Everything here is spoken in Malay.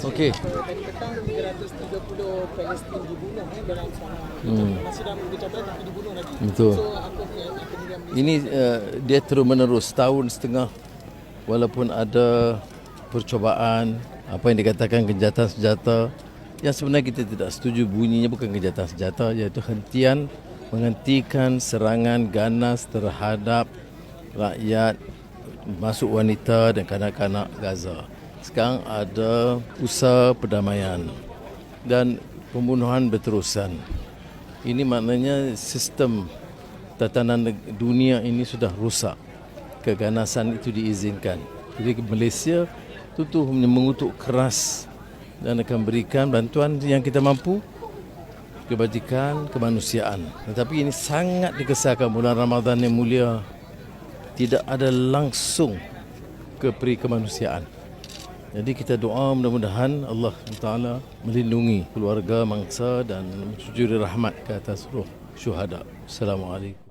Okey. Petang 330 Palestin dibunuh eh, dalam sana. Hmm. Masih dalam kejabatan tapi dibunuh lagi. Betul. So apa Ini uh, dia terus menerus tahun setengah walaupun ada percubaan apa yang dikatakan kejahatan senjata yang sebenarnya kita tidak setuju bunyinya bukan kejahatan senjata iaitu hentian menghentikan serangan ganas terhadap rakyat masuk wanita dan kanak-kanak Gaza. Sekarang ada usaha perdamaian dan pembunuhan berterusan. Ini maknanya sistem tatanan dunia ini sudah rusak. Keganasan itu diizinkan. Jadi Malaysia tentu mengutuk keras dan akan berikan bantuan yang kita mampu kebajikan kemanusiaan. Tetapi ini sangat dikesalkan bulan Ramadan yang mulia tidak ada langsung ke peri kemanusiaan. Jadi kita doa mudah-mudahan Allah Taala melindungi keluarga mangsa dan mencuri rahmat ke atas roh syuhada. Assalamualaikum.